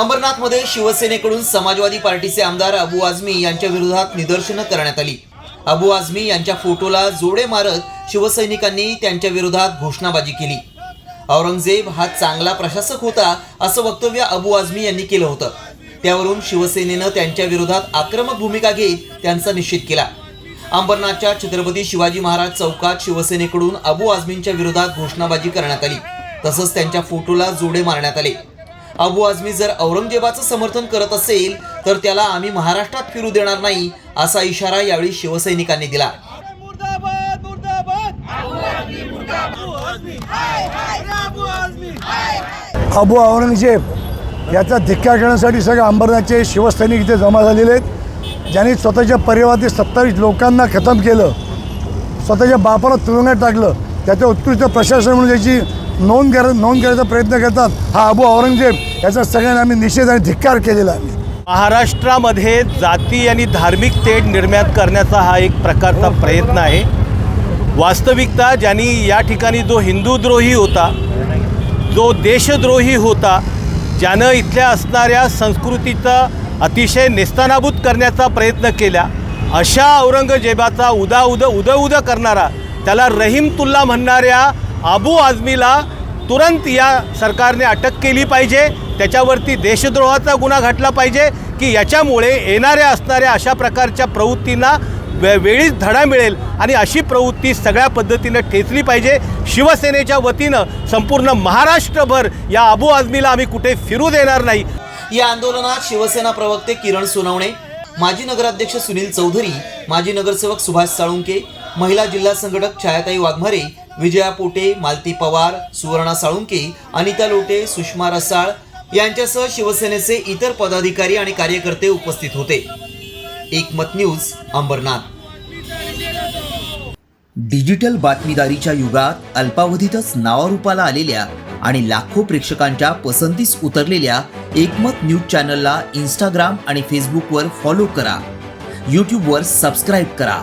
अंबरनाथमध्ये शिवसेनेकडून समाजवादी पार्टीचे आमदार अबू आझमी यांच्या विरोधात निदर्शनं करण्यात आली. अबू आझमी यांच्या फोटोला जोडे मारत शिवसैनिकांनी त्यांच्या विरोधात घोषणाबाजी केली. औरंगजेब हा चांगला प्रशासक होता असं वक्तव्य अबू आझमी यांनी केलं होतं. त्यावरून शिवसेनेनं त्यांच्या विरोधात आक्रमक भूमिका घेत त्यांचा निषेध केला. अंबरनाथच्या छत्रपती शिवाजी महाराज चौकात शिवसेनेकडून अबू आझमींच्या विरोधात घोषणाबाजी करण्यात आली. तसंच त्यांच्या फोटोला जोडे मारण्यात आले. अबू आझमी जर औरंगजेबाचं समर्थन करत असेल तर त्याला आम्ही महाराष्ट्रात फिरू देणार नाही असा इशारा यावेळी शिवसैनिकांनी दिला. अबू औरंगजेब याचा धिक्कार करण्यासाठी सगळे अंबरनाथचे शिवसैनिक इथे जमा झालेले आहेत. ज्यांनी स्वतःच्या परिवारातील सत्तावीस लोकांना खतम केलं स्वतःच्या बापाला तुरुंगात टाकलं त्याचं उत्कृष्ट प्रशासन म्हणून त्याची नोंद कर नोंद करायचा प्रयत्न करतात. हा अबू औरंगजेब याचा सगळ्यांना आम्ही निषेध आणि धिक्कार केलेला आहे. महाराष्ट्रामध्ये जाती आणि धार्मिक तेढ निर्माण करण्याचा हा एक प्रकारचा प्रयत्न आहे. वास्तविकता ज्यांनी या ठिकाणी जो हिंदूद्रोही होता जो देशद्रोही होता ज्यानं इथल्या असणाऱ्या संस्कृतीचा अतिशय नेस्तानाभूत करण्याचा प्रयत्न केला अशा औरंगजेबाचा उदा उद उद उद करणारा त्याला रहीमतुल्ला म्हणणाऱ्या अबू आझमीला तुरंत या सरकारने अटक केली पाहिजे. त्याच्यावरती देशद्रोहाचा गुन्हा घातला पाहिजे की याच्यामुळे येणाऱ्या असणाऱ्या अशा प्रकारच्या प्रवृत्तींना वे वेळीच धडा मिळेल आणि अशी प्रवृत्ती सगळ्या पद्धतीनं ठेचली पाहिजे. शिवसेनेच्या वतीनं संपूर्ण महाराष्ट्रभर या अबू आझमीला आम्ही कुठे फिरू देणार नाही. या आंदोलनात शिवसेना प्रवक्ते किरण सोनवणे माजी नगराध्यक्ष सुनील चौधरी माजी नगरसेवक सुभाष साळुंके महिला जिल्हा संघटक छायाताई वाघमारे विजया पोटे मालती पवार सुवर्णा साळुंके अनिता लोटे सुषमा रसाळ यांच्यासह शिवसेनेचे इतर पदाधिकारी आणि कार्यकर्ते उपस्थित होते. एकमत न्यूज अंबरनाथ. डिजिटल बातमीदारीच्या युगात अल्पावधीतच नावारूपाला आलेल्या आणि लाखो प्रेक्षकांच्या पसंतीस उतरलेल्या एकमत न्यूज चॅनलला इंस्टाग्राम आणि फेसबुकवर फॉलो करा. यूट्यूबवर सबस्क्राईब करा.